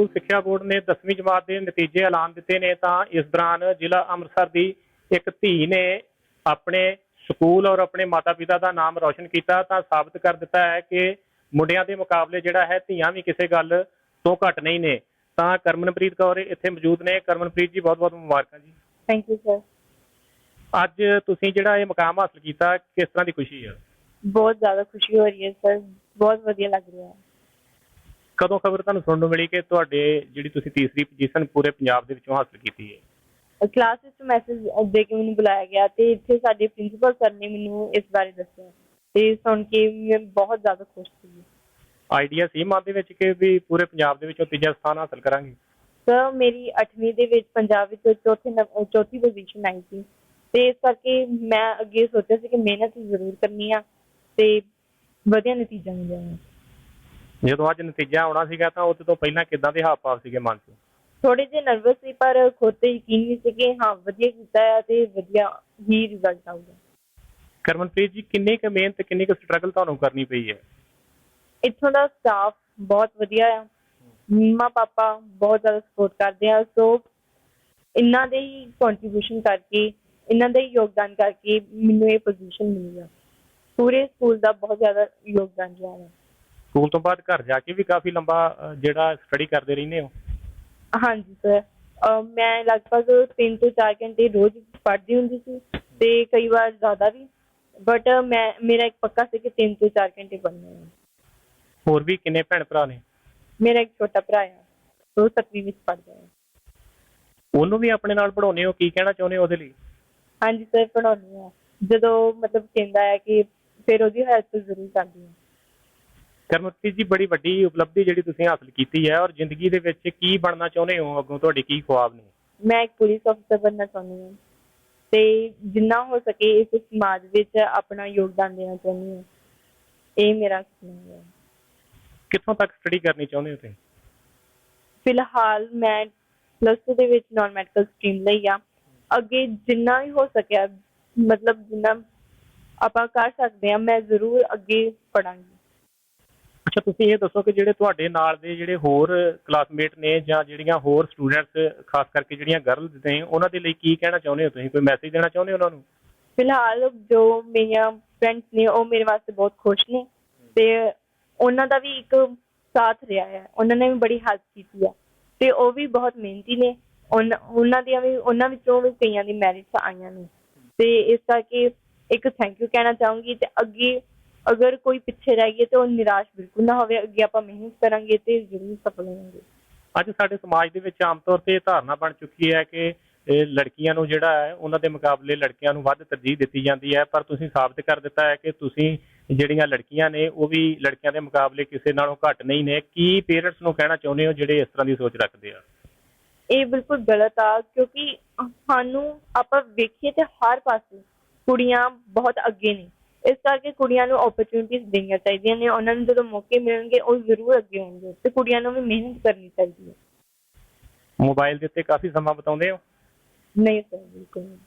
School ਸਿੱਖਿਆ board ਨੇ 10ਵੀਂ ਜਮਾਤ ਦੇ ਨਤੀਜੇ ਐਲਾਨ ਦਿੱਤੇ ਨੇ ਤਾਂ ਇਸ ਦੌਰਾਨ ਜ਼ਿਲ੍ਹਾ ਅੰਮ੍ਰਿਤਸਰ ਦੀ ਇੱਕ ਧੀ ਨੇ ਆਪਣੇ ਸਕੂਲ ਔਰ ਆਪਣੇ ਮਾਤਾ-ਪਿਤਾ ਦਾ ਨਾਮ ਰੌਸ਼ਨ ਕੀਤਾ ਤਾਂ ਸਾਬਤ ਕਰ ਦਿੱਤਾ ਹੈ ਕਿ ਮੁੰਡਿਆਂ ਦੇ ਮੁਕਾਬਲੇ ਜਿਹੜਾ ਹੈ ਧੀਆਂ ਵੀ ਕਿਸੇ ਗੱਲ ਤੋਂ ਘੱਟ ਨਹੀਂ ਨੇ। ਤਾਂ ਕਰਮਨਪ੍ਰੀਤ ਕੌਰ ਇੱਥੇ ਮੌਜੂਦ ਨੇ। ਕਰਮਨਪ੍ਰੀਤ ਜੀ ਬਹੁਤ-ਬਹੁਤ ਮੁਬਾਰਕਾਂ ਜੀ। ਥੈਂਕ ਯੂ ਸਰ ਅੱਜ ਤੁਸੀਂ ਜਿਹੜਾ ਇਹ ਮੁਕਾਮ ਹਾਸਲ ਕੀਤਾ ਕਿਸ ਤਰ੍ਹਾਂ ਦੀ ਖੁਸ਼ੀ ਹੈ ਬਹੁਤ ਜ਼ਿਆਦਾ ਖੁਸ਼ੀ ਹੋ ਰਹੀ ਹੈ ਸਰ ਬਹੁਤ ਵਧੀਆ ਲੱਗ ਰਿਹਾ ਹੈ। ਕਦੋਂ ਖਬਰ ਤੁਹਾਨੂੰ ਸੁਣਨ ਨੂੰ ਮਿਲੀ ਕਿ ਤੁਹਾਡੇ ਜਿਹੜੀ ਤੁਸੀਂ ਤੀਸਰੀ ਪੋਜੀਸ਼ਨ ਪੂਰੇ ਪੰਜਾਬ ਦੇ ਵਿੱਚੋਂ ਹਾਸਲ ਕੀਤੀ ਹੈ? ਕਲਾਸ ਵਿੱਚ ਮੈਸੇਜ ਦੇ ਕੇ ਮੈਨੂੰ ਬੁਲਾਇਆ ਗਿਆ ਤੇ ਇੱਥੇ ਸਾਡੇ ਪ੍ਰਿੰਸੀਪਲ ਸਰ ਨੇ ਮੈਨੂੰ ਇਸ ਬਾਰੇ ਦੱਸਿਆ ਤੇ ਸੁਣ ਕੇ ਮੈਂ ਬਹੁਤ ਜ਼ਿਆਦਾ ਖੁਸ਼ ਸੀ। ਆਈਡੀਆ ਸੀ ਮਨ ਦੇ ਵਿੱਚ ਕਿ ਵੀ ਪੂਰੇ ਪੰਜਾਬ ਦੇ ਵਿੱਚੋਂ ਤੀਜਾ ਸਥਾਨ ਹਾਸਲ ਕਰਾਂਗੇ? ਸਰ ਮੇਰੀ 8ਵੀਂ ਦੇ ਵਿੱਚ ਪੰਜਾਬ ਵਿੱਚ ਚੌਥੇ ਨੰਬ- ਚੌਥੀ ਪੋਜੀਸ਼ਨ ਆਈ ਸੀ। ਤੇ ਇਸ ਕਰਕੇ ਮੈਂ ਅੱਗੇ ਸੋਚਿਆ ਸੀ ਕਿ ਮਿਹਨਤ ਜ਼ਰੂਰ ਕਰਨੀ ਆ ਤੇ ਵਧੀਆ ਨਤੀਜਾ ਮਿਲਿਆ। ਜਦੋਂ ਅੱਜ ਨਤੀਜਾ ਆਉਣਾ ਸੀਗਾ ਤਾਂ ਉਹਦੇ ਤੋਂ ਪਹਿਲਾਂ ਕਿੱਦਾਂ ਦੇ ਹਾਵ ਭਾਵ ਸੀਗੇ ਮਨ 'ਚ? ਥੋੜੇ ਜਿਹੇ ਨਰਵਸ ਸੀ ਪਰ ਖੁਦ ਤੇ ਯਕੀਨ ਨਹੀਂ ਸੀ ਕਿ ਹਾਂ ਵਧੀਆ ਕੀਤਾ ਹੈ ਤੇ ਵਧੀਆ ਹੀ ਰਿਜ਼ਲਟ ਆਊਗਾ। ਕਰਮਨਪ੍ਰੀਤ ਜੀ ਕਿੰਨੀ ਕੁ ਮਿਹਨਤ ਕਿੰਨੀ ਕੁ ਸਟਰਗਲ ਤੁਹਾਨੂੰ ਕਰਨੀ ਪਈ ਹੈ? ਇੱਥੋਂ ਦਾ ਸਟਾਫ ਬਹੁਤ ਵਧੀਆ ਆ। ਮੰਮਾ ਪਾਪਾ ਬਹੁਤ ਜ਼ਿਆਦਾ ਸਪੋਰਟ ਕਰਦੇ ਆ ਸੋ ਇਹਨਾਂ ਦੇ ਹੀ ਕੰਟਰੀਬਿਊਸ਼ਨ ਕਰਕੇ ਇਹਨਾਂ ਦਾ ਹੀ ਯੋਗਦਾਨ ਕਰਕੇ ਮੈਨੂੰ ਇਹ ਪੋਜੀਸ਼ਨ ਮਿਲੀ ਆ। ਪੂਰੇ ਸਕੂਲ ਦਾ ਬਹੁਤ ਜ਼ਿਆਦਾ ਯੋਗਦਾਨ ਰਿਹਾ ਹੈ ਸਕੂਲ ਤੋਂ ਬਾਅਦ ਘਰ ਜਾ ਕੇ ਵੀ ਕਾਫੀ ਲੰਬਾ ਅ, ਜਿਹੜਾ ਸਟੱਡੀ ਕਰਦੇ ਰਹਿੰਦੇ ਹੋ? ਹਾਂਜੀ ਸਰ ਮੈਂ ਲਗਭਗ 3 ਤੋਂ 4 ਘੰਟੇ ਰੋਜ਼ ਪੜ੍ਹਦੀ ਹੁੰਦੀ ਸੀ ਤੇ ਕਈ ਵਾਰ ਜ਼ਿਆਦਾ ਵੀ ਬਟ ਮੈਂ ਮੇਰਾ ਇੱਕ ਪੱਕਾ ਸੀ ਕਿ 3 ਤੋਂ 4 ਘੰਟੇ ਪੜ੍ਹਨੇ ਹੈ। ਹੋਰ ਵੀ ਕਿੰਨੇ ਭੈਣ ਭਰਾ ਨੇ? ਮੇਰਾ ਇੱਕ ਛੋਟਾ ਭਰਾ ਹੈ ਉਹ ਸੱਤਵੀਂ ਵਿੱਚ ਪੜ੍ਹਦਾ ਹੈ। ਉਹਨੂੰ ਵੀ ਆਪਣੇ ਨਾਲ ਪੜਾਉਨੇ ਹੋ? ਕੀ ਕਹਿਣਾ ਚਾਹੁੰਦੇ ਹੋ ਉਹਦੇ ਲਈ? ਹਾਂਜੀ ਸਰ ਪੜ੍ਹਾਉਂਦੀ ਹਾਂ। ਜਦੋਂ ਮਤਲਬ ਕਹਿੰਦਾ ਹੈ ਕਿ ਫਿਰ ਉਹਦੀ ਹੈਲਪ ਜ਼ਰੂਰ ਕਰਦੀ ਹਾਂ। ਕਰਮਨਪ੍ਰੀਤ ਜੀ ਬੜੀ ਵੱਡੀ ਉਪਲਬਧੀ ਜਿਹੜੀ ਤੁਸੀਂ ਹਾਸਲ ਕੀਤੀ ਹੈ ਔਰ ਜ਼ਿੰਦਗੀ ਦੇ ਵਿੱਚ ਕੀ ਬਣਨਾ ਚਾਹੁੰਦੇ ਹੋ ਅੱਗੋਂ ਤੁਹਾਡੇ ਕੀ ਖੁਆਬ ਨੇ? ਮੈਂ ਇੱਕ ਪੁਲਿਸ ਅਫਸਰ ਬਣਨਾ ਚਾਹੁੰਦੀ ਹਾਂ ਤੇ ਜਿੰਨਾ ਹੋ ਸਕੇ ਇਸ ਸਮਾਜ ਵਿੱਚ ਆਪਣਾ ਯੋਗਦਾਨ ਦੇਣਾ ਚਾਹੁੰਦੀ ਹਾਂ। ਇਹ ਮੇਰਾ ਸੁਪਨਾ ਹੈ। ਕਿੱਥੋਂ ਤੱਕ ਸਟੱਡੀ ਕਰਨੀ ਚਾਹੁੰਦੇ ਹੋ ਤੁਸੀਂ? ਫਿਲਹਾਲ ਮੈਂ ਪਲੱਸ 2 ਦੇ ਵਿੱਚ ਨਾਨ ਮੈਡੀਕਲ ਸਟਰੀਮ ਲਈ ਆ। ਅੱਗੇ ਜਿੰਨਾ ਵੀ ਹੋ ਸਕਿਆ ਮਤਲਬ ਜਿੰਨਾ ਆਪਾਂ ਕਰ ਸਕਦੇ ਆ ਮੈਂ ਜ਼ਰੂਰ ਅੱਗੇ ਪੜਾਂਗੀ ਅੱਛਾ, ਤੁਸੀਂ ਇਹ ਦੱਸੋ ਕਿ ਜਿਹੜੇ ਤੁਹਾਡੇ ਨਾਲ ਦੇ ਜਿਹੜੇ ਹੋਰ ਕਲਾਸਮੇਟ ਨੇ ਜਾਂ ਜਿਹੜੀਆਂ ਹੋਰ ਸਟੂਡੈਂਟਸ ਖਾਸ ਕਰਕੇ ਜਿਹੜੀਆਂ ਗਰਲਸ ਨੇ, ਉਹਨਾਂ ਦੇ ਲਈ ਕੀ ਕਹਿਣਾ ਚਾਹੁੰਦੇ ਹੋ ਤੁਸੀਂ? ਕੋਈ ਮੈਸੇਜ ਦੇਣਾ ਚਾਹੁੰਦੇ ਹੋ ਉਹਨਾਂ ਨੂੰ? ਫਿਲਹਾਲ ਜੋ ਮੇਰੀਆਂ ਫਰੈਂਡਸ ਨੇ, ਉਹ ਮੇਰੇ ਵਾਸਤੇ ਬਹੁਤ ਖੁਸ਼ ਨੇ ਤੇ ਉਹਨਾਂ ਦਾ ਵੀ ਇੱਕ ਸਾਥ ਰਿਹਾ ਹੈ। ਉਹਨਾਂ ਨੇ ਵੀ ਬੜੀ ਹੈਲਪ ਕੀਤੀ ਆ ਤੇ ਉਹ ਵੀ ਬਹੁਤ ਮਿਹਨਤੀ ਨੇ। ਉਨ- ਉਹਨਾਂ ਦੀਆਂ ਵੀ, ਉਹਨਾਂ ਵਿੱਚੋਂ ਵੀ ਕਈਆਂ ਦੀ ਮੈਰਿਟਸ ਆਈਆਂ ਨੇ। ਤੇ ਇਸ ਕਰਕੇ ਇੱਕ ਥੈਂਕ ਯੂ ਕਹਿਣਾ ਚਾਹੂੰਗੀ ਤੇ ਅੱਗੇ ਅਗਰ ਕੋਈ ਪਿੱਛੇ ਰਹਿ ਗਿਆ ਤੇ ਉਹ ਨਿਰਾਸ਼ ਬਿਲਕੁਲ ਨਾ ਹੋਵੇ ਅੱਗੇ ਆਪਾਂ ਮਿਹਨਤ ਕਰਾਂਗੇ ਤੇ ਜ਼ਰੂਰ ਸਫਲ ਹੋਵਾਂਗੇ। ਅੱਜ ਸਾਡੇ ਸਮਾਜ ਦੇ ਵਿੱਚ ਆਮ ਤੌਰ ਤੇ ਇਹ ਧਾਰਨਾ ਬਣ ਚੁੱਕੀ ਹੈ ਕਿ ਲੜਕੀਆਂ ਨੂੰ ਜਿਹੜਾ ਹੈ ਉਹਨਾਂ ਦੇ ਮੁਕਾਬਲੇ ਲੜਕਿਆਂ ਨੂੰ ਵੱਧ ਤਰਜੀਹ ਦਿੱਤੀ ਜਾਂਦੀ ਹੈ। ਪਰ ਤੁਸੀਂ ਸਾਬਤ ਕਰ ਦਿੱਤਾ ਹੈ ਕਿ ਤੁਸੀਂ ਜਿਹੜੀਆਂ ਲੜਕੀਆਂ ਨੇ ਉਹ ਵੀ ਲੜਕਿਆਂ ਦੇ ਮੁਕਾਬਲੇ ਕਿਸੇ ਨਾਲੋਂ ਘੱਟ ਨਹੀਂ ਨੇ। ਕੀ ਪੇਰੈਂਟਸ ਨੂੰ ਕਹਿਣਾ ਚਾਹੁੰਦੇ ਹੋ ਜਿਹੜੇ ਇਸ ਤਰ੍ਹਾਂ ਦੀ ਸੋਚ ਰੱਖਦੇ ਆ? ਇਹ ਬਿਲਕੁਲ ਗਲਤ ਆ ਕਿਉਂਕਿ ਸਾਨੂੰ ਆਪਾਂ ਵੇਖੀਏ ਤੇ ਹਰ ਪਾਸੇ ਕੁੜੀਆਂ ਬਹੁਤ ਅੱਗੇ ਨੇ। ਇਸ ਕਰਕੇ ਕੁੜੀਆਂ ਨੂੰ ਓਪਰਚੁਨਿਟੀਜ਼ ਦੇਣੀਆਂ ਚਾਹੀਦੀਆਂ ਨੇ ਉਹਨਾਂ ਨੂੰ ਜਦੋਂ ਮੌਕੇ ਮਿਲਣਗੇ ਉਹ ਜ਼ਰੂਰ ਅੱਗੇ ਆਉਣਗੇ ਤੇ ਕੁੜੀਆਂ ਨੂੰ ਵੀ ਮਿਹਨਤ ਕਰਨੀ ਚਾਹੀਦੀ ਹੈ। ਮੋਬਾਈਲ ਦੇ ਉੱਤੇ ਕਾਫੀ ਸਮਾਂ ਬਿਤਾਉਂਦੇ ਹੋ? ਨਹੀਂ ਸਰ ਬਿਲਕੁਲ ਨਹੀਂ।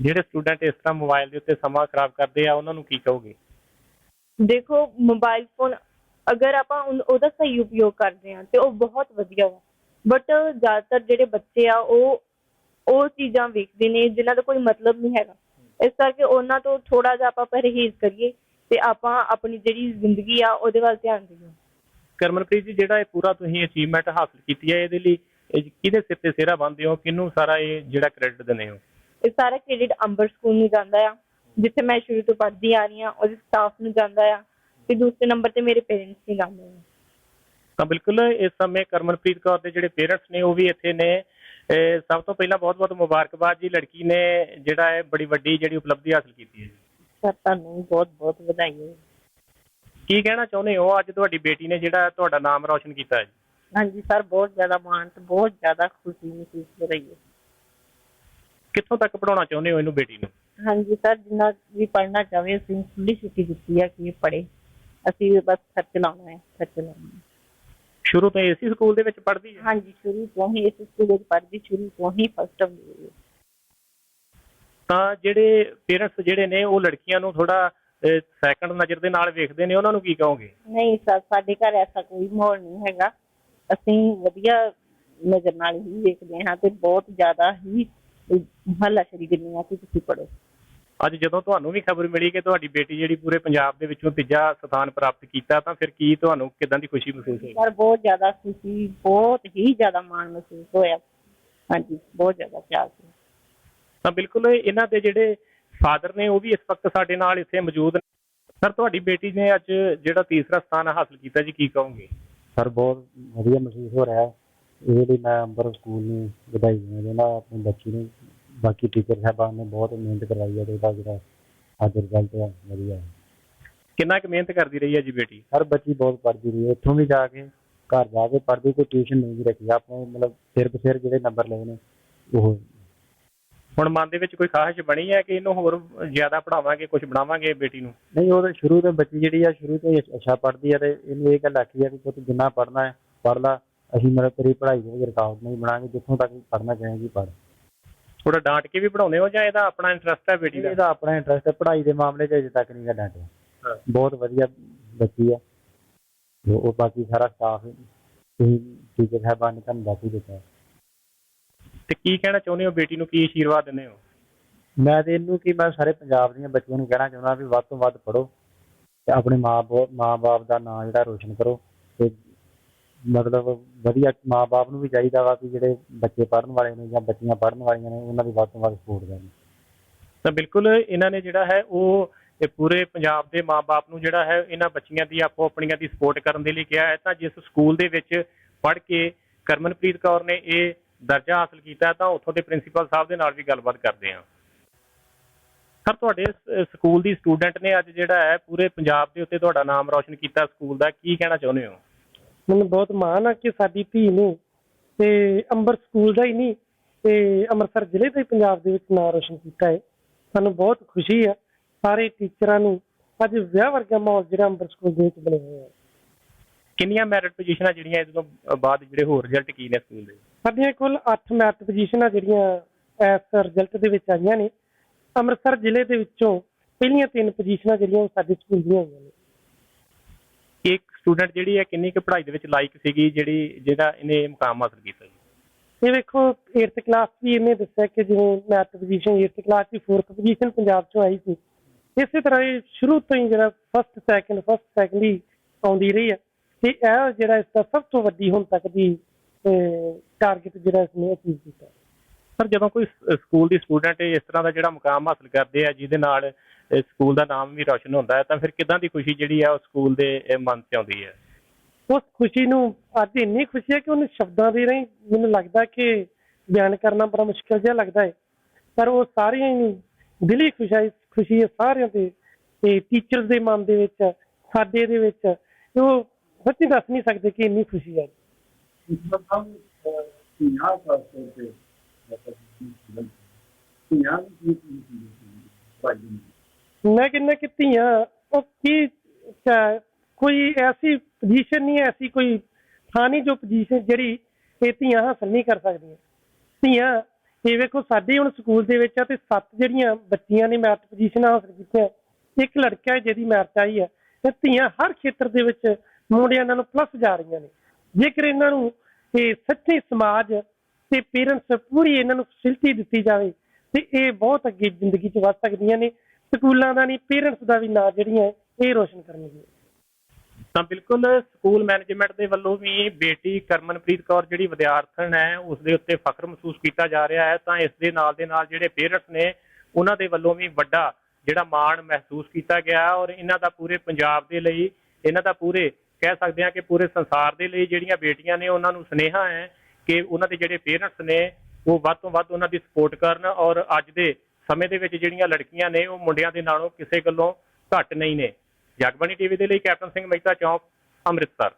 ਜਿਹੜੇ ਸਟੂਡੈਂਟ ਇਸ ਤਰ੍ਹਾਂ ਮੋਬਾਈਲ ਦੇ ਉੱਤੇ ਸਮਾਂ ਖਰਾਬ ਕਰਦੇ ਆ ਉਹਨਾਂ ਨੂੰ ਕੀ ਕਹੋਗੇ? ਦੇਖੋ ਮੋਬਾਈਲ ਫੋਨ ਅਗਰ ਆਪਾਂ ਉਨ- ਉਹਦਾ ਸਹੀ ਉਪਯੋਗ ਕਰਦੇ ਹਾਂ ਤੇ ਉਹ ਬਹੁਤ ਵਧੀਆ ਵਾ। ਬਟ ਜ਼ਿਆਦਾਤਰ ਜਿਹੜੇ ਬੱਚੇ ਆ ਉਹ ਉਹ ਚੀਜ਼ਾਂ ਵੇਖਦੇ ਨੇ ਜਿਨ੍ਹਾਂ ਦਾ ਕੋਈ ਮਤਲਬ ਨਹੀਂ ਹੈਗਾ। ਇਸ ਕਰਕੇ ਉਹਨਾਂ ਤੋਂ ਥੋੜਾ ਜਿਹਾ ਆਪਾਂ ਪਰਹੇਜ਼ ਕਰੀਏ ਤੇ ਆਪਾਂ ਆਪਣੀ ਜਿਹੜੀ ਜ਼ਿੰਦਗੀ ਆ ਉਹਦੇ ਵੱਲ ਧਿਆਨ ਦੇਈਏ। ਕਰਮਨਪ੍ਰੀਤ ਜੀ ਜਿਹੜਾ ਇਹ ਪੂਰਾ ਤੁਸੀਂ ਅਚੀਵਮੈਂਟ ਹਾਸਲ ਕੀਤੀ ਹੈ ਇਹਦੇ ਲਈ ਕਿਹਦੇ ਸਿਰ ਤੇ ਸਿਹਰਾ ਬੰਨਦੇ ਹੋ? ਕਿਹਨੂੰ ਸਾਰਾ ਇਹ ਜਿਹੜਾ ਕ੍ਰੈਡਿਟ ਦਿੰਦੇ ਹੋ? ਇਹ ਸਾਰਾ ਕ੍ਰੈਡਿਟ ਅੰਬਰ ਸਕੂਲ ਨੂੰ ਜਾਂਦਾ ਆ ਜਿੱਥੇ ਮੈਂ ਸ਼ੁਰੂ ਤੋਂ ਪੜ੍ਹਦੀ ਆ ਰਹੀ ਹਾਂ ਉਹਦੇ ਸਟਾਫ ਨੂੰ ਜਾਂਦਾ ਆ ਤੇ ਦੂਸਰੇ ਨੰਬਰ ਤੇ ਮੇਰੇ ਪੇਰੈਂਟਸ ਨੂੰ ਜਾਂਦੇ ਆ। ਤਾਂ ਬਿਲਕੁਲ ਇਸ ਸਮੇਂ ਕਰਮਨਪ੍ਰੀਤ ਕੌਰ ਦੇ ਜਿਹੜੇ ਪੇਰੈਂਟਸ ਨੇ ਉਹ ਵੀ ਇੱਥੇ ਨੇ। ਇਹ ਸਭ ਤੋਂ ਪਹਿਲਾਂ ਬਹੁਤ-ਬਹੁਤ ਮੁਬਾਰਕਬਾਦ ਜੀ ਲੜਕੀ ਨੇ ਜਿਹੜਾ ਹੈ ਬੜੀ ਵੱਡੀ ਜਿਹੜੀ ਉਪਲਬਧੀ ਹਾਸਲ ਕੀਤੀ ਹੈ ਸਰ ਤੁਹਾਨੂੰ ਬਹੁਤ ਬਹੁਤ ਵਧਾਈ ਹੈ ਕੀ ਕਹਿਣਾ ਚਾਹੁੰਦੇ ਹੋ? ਅੱਜ ਤੁਹਾਡੀ ਬੇਟੀ ਨੇ ਜਿਹੜਾ ਤੁਹਾਡਾ ਨਾਮ ਰੌਸ਼ਨ ਕੀਤਾ ਹੈ ਜੀ। ਹਾਂਜੀ ਸਰ ਬਹੁਤ ਜ਼ਿਆਦਾ ਮਾਣ ਤੇ ਬਹੁਤ ਜ਼ਿਆਦਾ ਖੁਸ਼ੀ ਮਹਿਸੂਸ ਹੋ ਰਹੀ ਹੈ। ਕਿੱਥੋਂ ਤੱਕ ਪੜਾਉਣਾ ਚਾਹੁੰਦੇ ਹੋ ਇਹਨੂੰ ਬੇਟੀ ਨੂੰ? ਹਾਂਜੀ ਸਰ ਜਿੰਨਾ ਵੀ ਪੜ੍ਹਨਾ ਚਾਹਵੇ ਅਸੀਂ ਖੁੱਲੀ ਛੁੱਟੀ ਦਿੱਤੀ ਹੈ ਕਿ ਪੜ੍ਹੇ। ਅਸੀਂ ਬਸ ਖਰਚ ਲਾਉਣਾ ਹੈ ਖਰਚ ਲਾਉਣਾ ਹੈ। ਸ਼ੁਰੂ ਤੋਂ ਇਸੇ ਸਕੂਲ ਦੇ ਵਿੱਚ ਪੜ੍ਹਦੀ ਹੈ? ਹਾਂਜੀ ਸ਼ੁਰੂ ਤੋਂ ਹੀ ਇਸ ਸਕੂਲ ਵਿੱਚ ਪੜ੍ਹਦੀ ਸ਼ੁਰੂ ਤੋਂ ਹੀ ਫਸਟ ਤਾਂ ਜਿਹੜੇ ਪੇਰੈਂਟਸ ਜਿਹੜੇ ਨੇ ਉਹ ਲੜਕੀਆਂ ਨੂੰ ਥੋੜਾ ਸੈਕੰਡ ਨਜ਼ਰ ਦੇ ਨਾਲ ਵੇਖਦੇ ਨੇ ਉਹਨਾਂ ਨੂੰ ਕੀ ਕਹੋਗੇ? ਨਹੀਂ ਸਰ ਸਾਡੇ ਘਰ ਐਸਾ ਕੋਈ ਮਾਹੌਲ ਨਹੀਂ ਹੈਗਾ। ਅਸੀਂ ਵਧੀਆ ਨਜ਼ਰ ਨਾਲ ਹੀ ਵੇਖਦੇ ਹਾਂ ਤੇ ਬਹੁਤ ਜ਼ਿਆਦਾ ਹੀ ਹੱਲਾਸ਼ੇਰੀ ਦਿੰਦੇ ਹਾਂ ਕਿ ਤੁਸੀਂ ਪੜੋ ਅੱਜ ਜਦੋਂ ਤੁਹਾਨੂੰ ਵੀ ਖਬਰ ਮਿਲੀ ਕਿ ਤੁਹਾਡੀ ਬੇਟੀ ਜਿਹੜੀ ਪੂਰੇ ਪੰਜਾਬ ਦੇ ਵਿੱਚੋਂ ਤੀਜਾ ਸਥਾਨ ਪ੍ਰਾਪਤ ਕੀਤਾ ਤਾਂ ਫਿਰ ਕੀ ਤੁਹਾਨੂੰ ਕਿਦਾਂ ਦੀ ਖੁਸ਼ੀ ਮਹਿਸੂਸ ਹੋਈ? ਪਰ ਬਹੁਤ ਜ਼ਿਆਦਾ ਖੁਸ਼ੀ ਬਹੁਤ ਹੀ ਜ਼ਿਆਦਾ ਮਾਣ ਮਹਿਸੂਸ ਹੋਇਆ। ਹਾਂਜੀ ਬਹੁਤ ਜ਼ਿਆਦਾ ਪਿਆਰ ਸੀ। ਤਾਂ ਬਿਲਕੁਲ ਇਹਨਾਂ ਦੇ ਜਿਹੜੇ ਫਾਦਰ ਨੇ ਉਹ ਵੀ ਇਸ ਵਕਤ ਸਾਡੇ ਨਾਲ ਇੱਥੇ ਮੌਜੂਦ ਨੇ। ਸਰ ਤੁਹਾਡੀ ਬੇਟੀ ਨੇ ਅੱਜ ਜਿਹੜਾ ਤੀਸਰਾ ਸਥਾਨ ਹਾਸਲ ਕੀਤਾ ਜੀ ਕੀ ਕਹੋਗੇ? ਸਰ ਬਹੁਤ ਵਧੀਆ ਮਹਿਸੂਸ ਹੋ ਰਿਹਾ। ਹੈ ਇਹਦੇ ਲਈ ਮੈਂ ਅੰਬਰ ਸਕੂਲ ਨੂੰ ਵਧਾਈ ਦਿੰਦਾ ਆਪਣੇ ਬੱਚੀ ਨੂੰ ਬਾਕੀ ਟੀਚਰ ਸਾਹਿਬਾਨ ਨੇ ਬਹੁਤ ਮਿਹਨਤ ਕਰਵਾਈ ਹੈ ਤੇ ਉਹਦਾ ਜਿਹੜਾ ਅੱਜ ਰਿਜ਼ਲਟ ਹੈ ਵਧੀਆ ਹੈ ਕਿੰਨਾ ਕੁ ਮਿਹਨਤ ਕਰਦੀ ਰਹੀ ਹੈ ਜੀ ਬੇਟੀ? ਹਰ ਬੱਚੀ ਬਹੁਤ ਪੜ੍ਹਦੀ ਰਹੀ ਹੈ ਇੱਥੋਂ ਵੀ ਜਾ ਕੇ ਘਰ ਜਾ ਕੇ ਪੜ੍ਹਦੀ ਕੋਈ ਟਿਊਸ਼ਨ ਨਹੀਂ ਵੀ ਰੱਖੀ। ਆਪਣੇ ਮਤਲਬ ਸਿਰ ਬਸਿਰ ਜਿਹੜੇ ਨੰਬਰ ਲਏ ਨੇ ਉਹ ਹੁਣ ਮਨ ਦੇ ਵਿੱਚ ਕੋਈ ਖਾਹਿਸ਼ ਬਣੀ ਹੈ ਕਿ ਇਹਨੂੰ ਹੋਰ ਜ਼ਿਆਦਾ ਪੜਾਵਾਂਗੇ ਕੁਝ ਬਣਾਵਾਂਗੇ ਬੇਟੀ ਨੂੰ? ਨਹੀਂ ਉਹ ਤਾਂ ਸ਼ੁਰੂ ਤੋਂ ਬੱਚੀ ਜਿਹੜੀ ਆ ਸ਼ੁਰੂ ਤੋਂ ਹੀ ਅੱਛਾ ਪੜ੍ਹਦੀ ਹੈ ਤੇ ਇਹਨੂੰ ਇਹ ਗੱਲ ਆਖੀ ਹੈ ਕਿ ਪੁੱਤ ਜਿੰਨਾ ਪੜ੍ਹਨਾ ਹੈ ਪੜ੍ਹ ਲਾ। ਅਸੀਂ ਮਤਲਬ ਤੇਰੀ ਪੜ੍ਹਾਈ ਦੇ ਵਿੱਚ ਰੁਕਾਵਟ ਨਹੀਂ ਬਣਾਂਗੇ ਜਿੱਥੋਂ ਤੱਕ ਪੜ੍ਹਨਾ ਚਾਹੇਗੀ ਪੜ੍ਹ। ਥੋੜਾ ਡਾਂਟ ਕੇ ਵੀ ਪੜਾਉਂਦੇ ਹੋ ਜਾਂ ਇਹਦਾ ਆਪਣਾ ਇੰਟਰਸਟ ਹੈ ਬੇਟੀ ਦਾ? ਇਹਦਾ ਆਪਣਾ ਇੰਟਰਸਟ ਹੈ ਪੜ੍ਹਾਈ ਦੇ ਮਾਮਲੇ 'ਚ ਅਜੇ ਤੱਕ ਨਹੀਂ ਗਾ ਡਾਂਟਿਆ ਹਾਂ। ਬਹੁਤ ਵਧੀਆ ਬੱਚੀ ਆ ਤੇ ਉਹ ਬਾਕੀ ਸਾਰਾ ਸਟਾਫ ਤੁਸੀਂ ਟੀਚਰ ਸਾਹਿਬਾਨ ਨੇ ਤੁਹਾਨੂੰ ਦੱਸ ਹੀ ਦਿੱਤਾ ਤੇ ਕੀ ਕਹਿਣਾ ਚਾਹੁੰਦੇ ਹੋ ਬੇਟੀ ਨੂੰ? ਕੀ ਆਸ਼ੀਰਵਾਦ ਦਿੰਦੇ ਹੋ? ਮੈਂ ਤੇ ਇਹਨੂੰ ਕਿ ਮੈਂ ਸਾਰੇ ਪੰਜਾਬ ਦੀਆਂ ਬੱਚੀਆਂ ਨੂੰ ਕਹਿਣਾ ਚਾਹੁੰਦਾ ਵੀ ਵੱਧ ਤੋਂ ਵੱਧ ਪੜ੍ਹੋ ਤੇ ਆਪਣੇ ਮਾਂ ਮਾਂ-ਬਾਪ ਦਾ ਨਾਂ ਜਿਹੜਾ ਰੋਸ਼ਨ ਕਰੋ ਤੇ ਮਤਲਬ ਵਧੀਆ ਮਾਂ-ਬਾਪ ਨੂੰ ਵੀ ਚਾਹੀਦਾ ਵਾ ਕਿ ਜਿਹੜੇ ਬੱਚੇ ਪੜ੍ਹਨ ਵਾਲੇ ਨੇ ਜਾਂ ਬੱਚੀਆਂ ਪੜ੍ਹਨ ਵਾਲੀਆਂ ਨੇ, ਉਹਨਾਂ ਦੀ ਵੱਧ ਤੋਂ ਵੱਧ ਸਪੋਰਟ ਕਰਨ। ਤਾਂ ਬਿਲਕੁਲ ਇਹਨਾਂ ਨੇ ਜਿਹੜਾ ਹੈ, ਉਹ ਇਹ ਪੂਰੇ ਪੰਜਾਬ ਦੇ ਮਾਪੇ ਨੂੰ ਜਿਹੜਾ ਹੈ, ਇਹਨਾਂ ਬੱਚੀਆਂ ਦੀ ਆਪੋ ਆਪਣੀਆਂ ਦੀ ਸਪੋਰਟ ਕਰਨ ਦੇ ਲਈ ਕਿਹਾ ਹੈ। ਤਾਂ ਜਿਸ ਸਕੂਲ ਦੇ ਵਿੱਚ ਪੜ੍ਹ ਕੇ ਕਰਮਨਪ੍ਰੀਤ ਕੌਰ ਨੇ ਇਹ ਦਰਜਾ ਹਾਸਲ ਕੀਤਾ ਤਾਂ ਉੱਥੋਂ ਦੇ ਪ੍ਰਿੰਸੀਪਲ ਸਾਹਿਬ ਦੇ ਨਾਲ ਵੀ ਗੱਲਬਾਤ ਕਰਦੇ ਹਾਂ। ਸਰ, ਤੁਹਾਡੇ ਸਕੂਲ ਦੀ ਸਟੂਡੈਂਟ ਨੇ ਅੱਜ ਜਿਹੜਾ ਹੈ, ਪੂਰੇ ਪੰਜਾਬ ਦੇ ਉੱਤੇ ਤੁਹਾਡਾ ਨਾਮ ਰੌਸ਼ਨ ਕੀਤਾ। ਸਕੂਲ ਦਾ ਕੀ ਕਹਿਣਾ ਚਾਹੁੰਦੇ ਹੋ? ਮੈਨੂੰ ਬਹੁਤ ਮਾਣ ਆ ਕਿ ਸਾਡੀ ਧੀ ਨੇ ਤੇ ਅੰਬਰ ਸਕੂਲ ਦਾ ਹੀ ਨਹੀਂ ਤੇ ਅੰਮ੍ਰਿਤਸਰ ਜ਼ਿਲ੍ਹੇ ਦਾ ਹੀ ਪੰਜਾਬ ਦੇ ਵਿੱਚ ਨਾਮ ਰੋਸ਼ਨ ਕੀਤਾ ਹੈ। ਸਾਨੂੰ ਬਹੁਤ ਖੁਸ਼ੀ ਆ ਸਾਰੇ ਟੀਚਰਾਂ ਨੂੰ ਅੱਜ ਵਿਆਹ ਵਰਗਾ ਮਾਹੌਲ ਜਿਹੜਾ ਅੰਬਰ ਸਕੂਲ ਦੇ ਵਿੱਚ ਬਣਿਆ ਹੋਇਆ ਹੈ। ਕਿੰਨੀਆਂ ਮੈਰਿਟ ਪੋਜੀਸ਼ਨਾਂ ਜਿਹੜੀਆਂ ਇਸ ਤੋਂ ਬਾਅਦ ਜਿਹੜੇ ਹੋਰ ਰਿਜ਼ਲਟ ਕੀ ਨੇ ਸਕੂਲ ਦੇ? ਸਾਡੀਆਂ ਕੁੱਲ 8 ਮੈਰਿਟ ਪੋਜੀਸ਼ਨਾਂ ਜਿਹੜੀਆਂ ਇਸ ਰਿਜ਼ਲਟ ਦੇ ਵਿੱਚ ਆਈਆਂ ਨੇ। ਅੰਮ੍ਰਿਤਸਰ ਜ਼ਿਲ੍ਹੇ ਦੇ ਵਿੱਚੋਂ ਪਹਿਲੀਆਂ ਤਿੰਨ ਪੋਜੀਸ਼ਨਾਂ ਜਿਹੜੀਆਂ ਸਾਡੇ ਸਕੂਲ ਦੀਆਂ ਹੋਈਆਂ ਨੇ। ਇੱਕ ਸਟੂਡੈਂਟ ਜਿਹੜੀ ਹੈ ਕਿੰਨੀ ਕੁ ਪੜ੍ਹਾਈ ਦੇ ਵਿੱਚ ਲਾਇਕ ਸੀਗੀ ਜਿਹੜੀ ਜਿਹੜਾ ਇਹਨੇ ਇਹ ਮੁਕਾਮ ਹਾਸਲ ਕੀਤਾ ਜੀ? ਇਹ ਵੇਖੋ 8th ਕਲਾਸ ਵੀ ਇਹਨੇ ਦੱਸਿਆ ਕਿ ਜਿਵੇਂ ਮੈਥ ਪੋਜੀਸ਼ਨ 8th ਕਲਾਸ ਦੀ 4th ਪੋਜੀਸ਼ਨ ਪੰਜਾਬ ਚੋਂ ਆਈ ਸੀ। ਇਸੇ ਤਰ੍ਹਾਂ ਇਹ ਸ਼ੁਰੂ ਤੋਂ ਹੀ ਜਿਹੜਾ ਫਸਟ ਸੈਕਿੰਡ ਫਸਟ ਸੈਕਿੰਡ ਹੀ ਆਉਂਦੀ ਰਹੀ ਹੈ। ਤੇ ਇਹ ਜਿਹੜਾ ਇਸ ਦਾ ਸਭ ਤੋਂ ਵੱਡੀ ਹੁਣ ਤੱਕ ਦੀ ਟਾਰਗੇਟ ਜਿਹੜਾ ਇਸਨੇ ਅਚੀਵ ਕੀਤਾ। ਸਰ ਜਦੋਂ ਕੋਈ ਸਕੂਲ ਦੀ ਸਟੂਡੈਂਟ ਇਸ ਤਰ੍ਹਾਂ ਦਾ ਜਿਹੜਾ ਮੁਕਾਮ ਹਾਸਲ ਕਰਦੇ ਆ ਜਿਹਦੇ ਨਾਲ ਅਹ, ਸਕੂਲ ਦਾ ਨਾਮ ਵੀ ਰੌਸ਼ਨ ਹੁੰਦਾ ਹੈ ਤਾਂ ਫਿਰ ਕਿਦਾਂ ਦੀ ਖੁਸ਼ੀ ਜਿਹੜੀ ਆ ਉਹ ਸਕੂਲ ਦੇ ਮਨ 'ਚ ਆਉਂਦੀ ਹੈ? ਉਸ ਖੁਸ਼ੀ ਨੂੰ ਅੱਜ ਇੰਨੀ ਖੁਸ਼ੀ ਹੈ ਕਿ ਉਹਨੂੰ ਸ਼ਬਦਾਂ ਦੇ ਰਾਹੀਂ ਮੈਨੂੰ ਲੱਗਦਾ ਕਿ ਬਿਆਨ ਕਰਨਾ ਬੜਾ ਮੁਸ਼ਕਲ ਜਿਹਾ ਲੱਗਦਾ ਹੈ। ਪਰ ਉਹ ਸਾਰੀਆਂ ਹੀ ਦਿਲੀ ਖੁਸ਼ੀ ਖੁਸ਼ੀ ਹੈ ਸਾਰਿਆਂ ਦੇ ਤੇ ਟੀਚਰਸ ਦੇ ਮਨ ਦੇ ਵਿੱਚ ਸਾਡੇ ਦੇ ਵਿੱਚ ਉਹ ਸੱਚੀ ਦੱਸ ਨਹੀਂ ਸਕਦੇ ਕਿ ਇੰਨੀ ਖੁਸ਼ੀ ਹੈ। ਮੈਂ ਕਹਿੰਦਾ ਕਿ ਧੀਆਂ ਉਹ ਕੀ ਚ- ਕੋਈ ਐਸੀ ਪੋਜੀਸ਼ਨ ਨਹੀਂ ਐਸੀ ਕੋਈ ਥਾਂ ਨਹੀਂ ਜੋ ਪੋਜੀਸ਼ਨ ਜਿਹੜੀ ਇਹ ਧੀਆਂ ਹਾਸਲ ਨਹੀਂ ਕਰ ਸਕਦੀਆਂ। ਧੀਆਂ, ਇਹ ਵੇਖੋ ਸਾਡੇ ਹੁਣ ਸਕੂਲ ਦੇ ਵਿੱਚ ਆ ਤੇ ਸੱਤ ਜਿਹੜੀਆਂ ਬੱਚੀਆਂ ਨੇ ਮੈਰਿਟ ਪੋਜੀਸ਼ਨਾਂ ਹਾਸਲ ਕੀਤੀਆਂ, ਇੱਕ ਲੜਕਾ ਹੈ ਜਿਹਦੀ ਮੈਰਿਟ ਆਈ ਹੈ ਤੇ ਧੀਆਂ ਹਰ ਖੇਤਰ ਦੇ ਵਿੱਚ ਮੁੰਡਿਆਂ ਨਾਲੋਂ ਪਲੱਸ ਜਾ ਰਹੀਆਂ ਨੇ। ਜੇਕਰ ਇਹਨਾਂ ਨੂੰ ਇਹ ਸੱਚੇ ਸਮਾਜ ਤੇ ਪੇਰੈਂਟਸ ਪੂਰੀ ਇਹਨਾਂ ਨੂੰ ਫੈਸਿਲਿਟੀ ਦਿੱਤੀ ਜਾਵੇ, ਤੇ ਇਹ ਬਹੁਤ ਅੱਗੇ ਜ਼ਿੰਦਗੀ 'ਚ ਵੱਧ ਸਕਦੀਆਂ ਨੇ। ਸਕੂਲਾਂ ਦਾ ਨਹੀਂ ਪੇਰੈਂਟਸ ਦਾ ਵੀ ਨਾਂ ਜਿਹੜੀਆਂ ਇਹ ਰੋਸ਼ਨ ਕਰਨਗੀਆਂ। ਤਾਂ ਬਿਲਕੁਲ ਸਕੂਲ ਮੈਨੇਜਮੈਂਟ ਦੇ ਵੱਲੋਂ ਵੀ ਬੇਟੀ ਕਰਮਨਪ੍ਰੀਤ ਕੌਰ ਜਿਹੜੀ ਵਿਦਿਆਰਥਣ ਹੈ, ਉਸ ਦੇ ਉੱਤੇ ਫਖਰ ਮਹਿਸੂਸ ਕੀਤਾ ਜਾ ਰਿਹਾ ਹੈ। ਤਾਂ ਇਸ ਦੇ ਨਾਲ ਦੇ ਨਾਲ ਜਿਹੜੇ ਪੇਰੈਂਟਸ ਨੇ, ਉਹਨਾਂ ਦੇ ਵੱਲੋਂ ਵੀ ਵੱਡਾ ਜਿਹੜਾ ਮਾਣ ਮਹਿਸੂਸ ਕੀਤਾ ਗਿਆ ਔਰ ਇਹਨਾਂ ਦਾ ਪੂਰੇ ਪੰਜਾਬ ਦੇ ਲਈ, ਇਹਨਾਂ ਦਾ ਪੂਰੇ ਕਹਿ ਸਕਦੇ ਹਾਂ ਕਿ ਪੂਰੇ ਸੰਸਾਰ ਦੇ ਲਈ ਜਿਹੜੀਆਂ ਬੇਟੀਆਂ ਨੇ, ਉਹਨਾਂ ਨੂੰ ਸੁਨੇਹਾ ਹੈ ਕਿ ਉਹਨਾਂ ਦੇ ਜਿਹੜੇ ਪੇਰੈਂਟਸ ਨੇ, ਉਹ ਵੱਧ ਤੋਂ ਵੱਧ ਉਹਨਾਂ ਦੀ ਸਪੋਰਟ ਕਰਨ ਔਰ ਅੱਜ ਦੇ ਸਮੇਂ ਦੇ ਵਿੱਚ ਜਿਹੜੀਆਂ ਲੜਕੀਆਂ ਨੇ, ਉਹ ਮੁੰਡਿਆਂ ਦੇ ਨਾਲੋਂ ਕਿਸੇ ਗੱਲੋਂ ਘੱਟ ਨਹੀਂ ਨੇ। ਜਗਬਾਣੀ ਟੀਵੀ ਦੇ ਲਈ ਕੈਪਟਨ ਸਿੰਘ ਮਹਿਤਾ ਚੌਂਕ, ਅੰਮ੍ਰਿਤਸਰ।